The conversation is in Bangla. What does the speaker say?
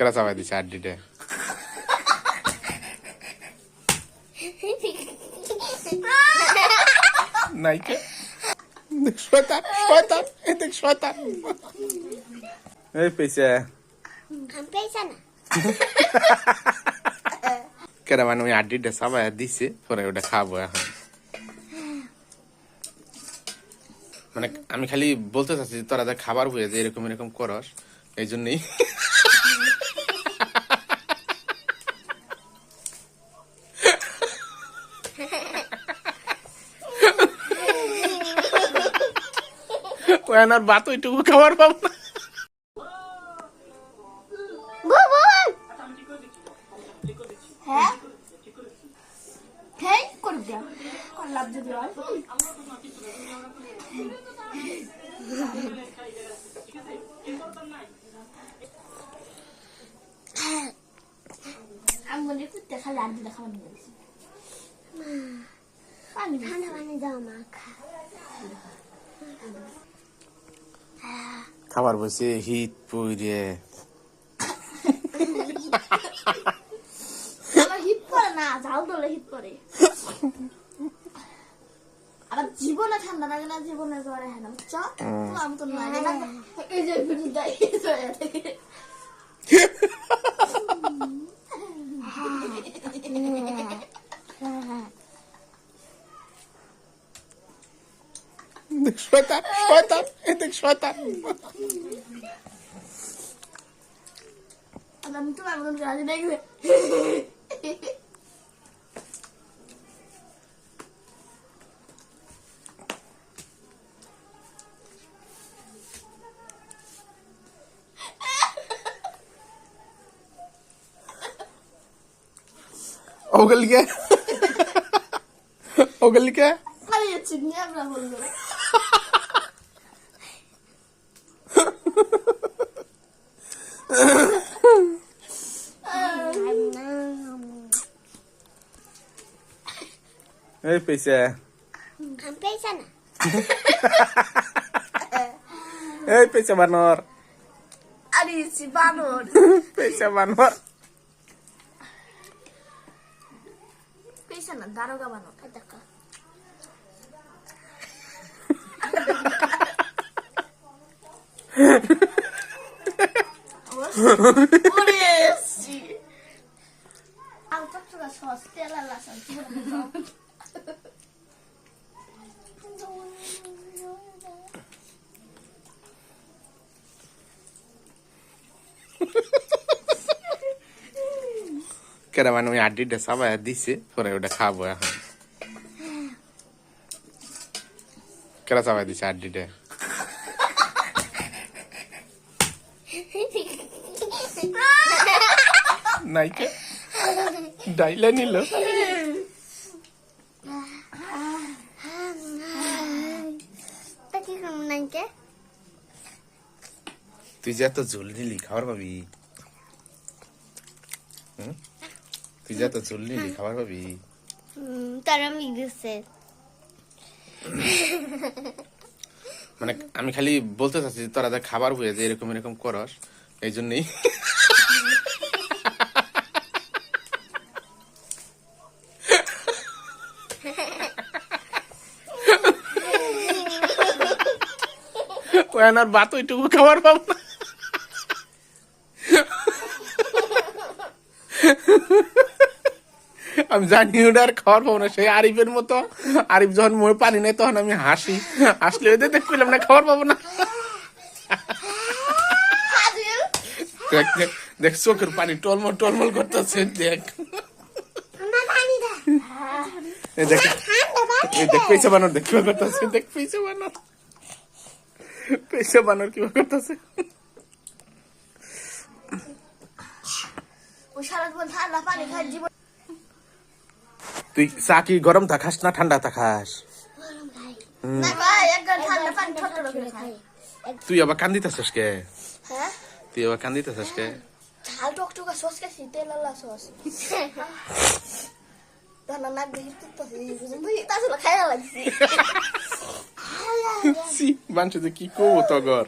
কেরা চাপাই দিছে আড্ডিটা নাইকে শয়তান শয়তান শয়তান। এই না কেরা মানে ওই আড্ডিটা চাপাই দিছে পরে ওটা খাব এখন। মানে আমি খালি বলতে চাচ্ছি তোরা যা খাবার বইয়ে যে এরকম এরকম করস এই জন্যই। ওই আনার বাত ওইটুকু খাবার পাবো না। করে দেও লাভ আমি মনে আর পানি ঠান্ডা পানি দাও মা খা। খাবার বসে হিট পুরে হিট পরে না ঝাল দলে হিট পরে আবার জীবনে ঠান্ডা লাগে না জীবনে জ্বরে হ্যাঁ না তো আমি তো না। এই যে এই দেখ শয়তান শয়তান এই দেখ শয়তান আমি তো এমন রাজি দেখবে ওগল কে ওগল কে পালিয়েছি নিয়ে আমরা বলব এই পয়সা পেয়েছে না। এই পয়সা বানর। আরিছি বানর। পয়সা বানর। পেয়েছে না দারোগা বানর। দেখো। ওরে এসছি আমি চকচকা সস তেল আর লাসান কেরা মানে ওই আড্ডিটা කරවන ඔය අඩිට සවය දිස්සේ පොර උඩ කාබෝ අහන් කර සවය දිස්සේ අඩිට නයික? ඩයිලා නිලෝ নাইকে? তুই যে এত ঝোল নিলি খাবার পাবি? তুই যে এত ঝোল নিলি খাবার পাবি? তারা মিগেছে মানে আমি খালি বলতে চাচ্ছি তোরা যা খাবার বইয়ে যে এরকম এরকম করস এই জন্যই। ওই আনার বাত ওইটুকু খাবার পাবো না। আমি জানি ওটা আর খাওয়ার পাবো না, সেই আরিফের মতো। আরিফ যখন মোড়ে পানি নেই তখন আমি হাসি। হাসলে ওদের দেখ পেলাম না, খাবার পাবো না। দেখ দেখ দেখ, চোখের পানি টলমল টলমল করতেছে, দেখ। দেখ দেখ, পয়সা বানর দেখ করতেছে, দেখ, পয়সা বানর পয়সা বানর কিবা করতেছে? তুই চা কি গরম ঠান্ডা থাকাস? না ঠান্ডা করে খাই। তুই আবার কান্দিতেছিস কে? হ্যাঁ? তুই আবার কান্দিতেছিস কে? ঝাল টকটকা সস খাইছি তেল লালা সস। দানা নাক দেখি তুত্তাছে বুঝুন তাছাড়া খাইয়া লাগছি। সি বাঞ্চ যে কি করব তগর